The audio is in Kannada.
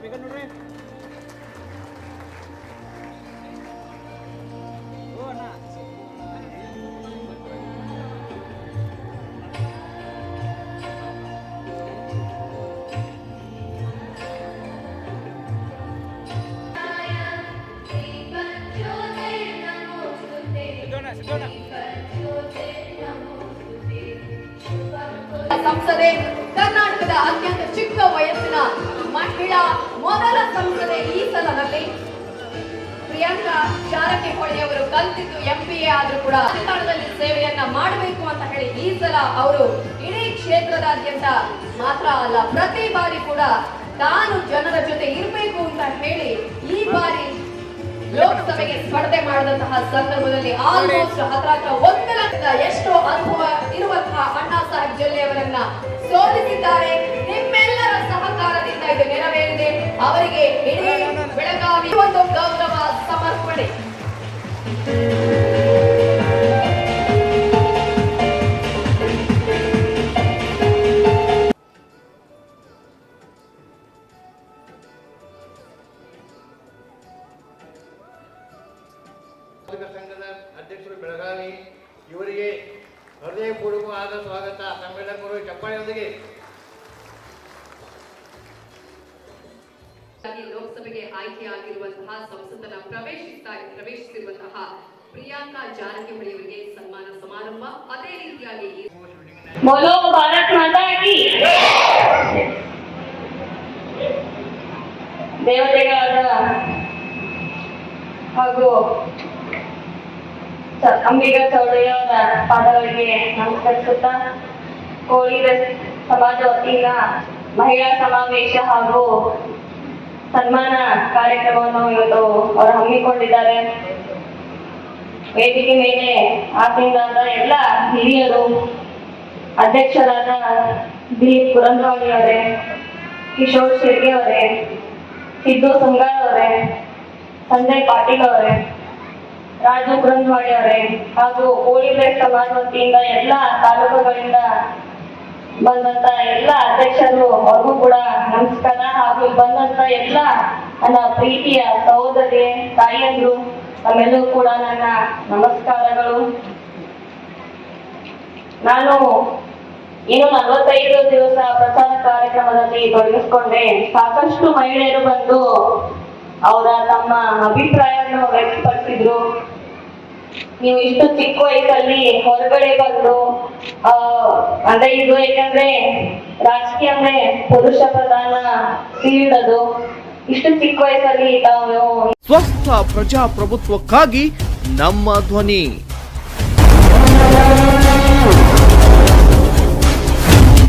ಸ್ಪೀಕರ್ ನೋಡ್ರಿ ಓ ಅಣ್ಣ ಸಿದ್ದೋಣ ಸಿದ್ದೋಣ ಸಂಸದೆ ಕರ್ನಾಟಕದ ಅತ್ಯಂತ ಪ್ರಿಯಾಂಕಾ ಕಲ್ತಿದ್ದು ಎಂ ಕಲ್ತಿದ್ದು ಎ ಆದ್ರೂ ಕೂಡ ಅಧಿಕಾರದಲ್ಲಿ ಸೇವೆಯನ್ನ ಮಾಡಬೇಕು ಅಂತ ಹೇಳಿ ಈ ಸಲ ಅವರು ಇಡೀ ಕ್ಷೇತ್ರದಾದ್ಯಂತ ಮಾತ್ರ ಅಲ್ಲ, ಪ್ರತಿ ಬಾರಿ ಕೂಡ ತಾನು ಜನರ ಜೊತೆ ಇರಬೇಕು ಅಂತ ಹೇಳಿ ಈ ಬಾರಿ ಲೋಕಸಭೆಗೆ ಸ್ಪರ್ಧೆ ಮಾಡಿದಂತಹ ಸಂದರ್ಭದಲ್ಲಿ ಆಲ್ಮೋಸ್ಟ್ ಹತ್ರ ಒಂದು ಲಕ್ಷದ ಎಷ್ಟೋ ಅನುಭವ ಇರುವಂತಹ ಅಣ್ಣಾ ಸಾಹೇಬ್ ಜೊಲ್ಲೆಯವರನ್ನ ಸೋಲಿಸಿದ್ದಾರೆ. ನಿಮ್ಮೆಲ್ಲರ ಸಹಕಾರದಿಂದ ಇದು ನೆರವೇರಿದೆ. ಅವರಿಗೆ ಸಮರ್ಪಣೆ ಸಂಘದ ಅಧ್ಯಕ್ಷರು ಬೆಳಗಾವಿ ಇವರಿಗೆ ಹೃದಯಪೂರ್ವಕವಾದ ಸ್ವಾಗತ. ಸಮ್ಮೇಳಕರು ಚಪ್ಪಾಳೆಯೊಂದಿಗೆ ಆಗಿ ಲೋಕಸಭೆಗೆ ಆಯ್ಕೆಯಾಗಿರುವಂತಹ ಸಂಸದನ ಪ್ರವೇಶಿಸ್ತಾ ಪ್ರವೇಶಿಸಿರುವಂತಹ ಪ್ರಿಯಾಂಕಾ ಜಾರಕಿಹೊಳಿ ಅವರಿಗೆ ಸನ್ಮಾನ ಸಮಾರಂಭ ಅದೇ ರೀತಿಯಾಗಿ ಈ बोलो भारत माता की ದೇವತೆಗಳಾದ ಹಾಗೂ ಸ- ಅಂಬಿಗಾ ಚೌಡಯ್ಯವರ ಪಾದಗಳಿಗೆ ನಮಸ್ಕರಿಸುತ್ತಾ ಕೋಳಿರ ಸಮಾಜ ವತಿಯಿಂದ ಮಹಿಳಾ ಸಮಾವೇಶ ಹಾಗೂ ಸನ್ಮಾನ ಕಾರ್ಯಕ್ರಮವನ್ನು ಇವತ್ತು ಅವರು ಹಮ್ಮಿಕೊಂಡಿದ್ದಾರೆ. ವೇದಿಕೆ ಮೇಲೆ ಆಸೀನರಾದ ಎಲ್ಲ ಹಿರಿಯರು, ಅಧ್ಯಕ್ಷರಾದ ದಿಲೀಪ್ ಪುರಂದ್ವಾಡಿ ಅವರೇ, ಕಿಶೋರ್ ಶೆಟ್ಟಿ ಅವರೇ, ಸಿದ್ದು ಸುಂಗಾರ್ ಅವರೇ, ಸಂಜಯ್ ಪಾಟೀಲ್ ಅವರೇ, ರಾಜು ಪುರಂದ್ವಾಡಿ ಅವರೇ ಹಾಗೂ ಕೋಳಿಬೇಟ್ ಸಮಾಜ ವತಿಯಿಂದ ಎಲ್ಲ ತಾಲೂಕುಗಳಿಂದ ಬಂದಂತ ಎಲ್ಲ ಅಧ್ಯಕ್ಷರು ಅವ್ರಿಗೂ ಕೂಡ ನಮಸ್ಕಾರ. ಬಂದಂತ ಎಲ್ಲ ನನ್ನ ಪ್ರೀತಿಯ ಸಹೋದರಿ, ತಾಯಿಯಂದ್ರು ತಮ್ಮೆಲ್ಲರೂ ಕೂಡ ನನ್ನ ನಮಸ್ಕಾರಗಳು. ನಾನು ಇನ್ನು ನಲವತ್ತೈದು ದಿವಸ ಪ್ರಸಾದ ಕಾರ್ಯಕ್ರಮದಲ್ಲಿ ತೊಡಗಿಸ್ಕೊಂಡೆ. ಸಾಕಷ್ಟು ಮಹಿಳೆಯರು ಬಂದು ಅವರ ತಮ್ಮ ಅಭಿಪ್ರಾಯವನ್ನು ವ್ಯಕ್ತಪಡಿಸಿದ್ರು. ನೀವು ಇಷ್ಟು ಚಿಕ್ಕ ವಯಸ್ಸಲ್ಲಿ ಹೊರಗಡೆ ಬಂದು ಅಂದ್ರೆ ಇದು ಯಾಕಂದ್ರೆ ರಾಜಕೀಯ ಅಂದ್ರೆ ಪುರುಷ ಪ್ರಧಾನ ಸೀಳೋದು ಇಷ್ಟು ಚಿಕ್ಕ ವಯಸ್ಸಲ್ಲಿ ತಾವು ಸ್ವಸ್ಥ ಪ್ರಜಾಪ್ರಭುತ್ವಕ್ಕಾಗಿ ನಮ್ಮ ಧ್ವನಿ.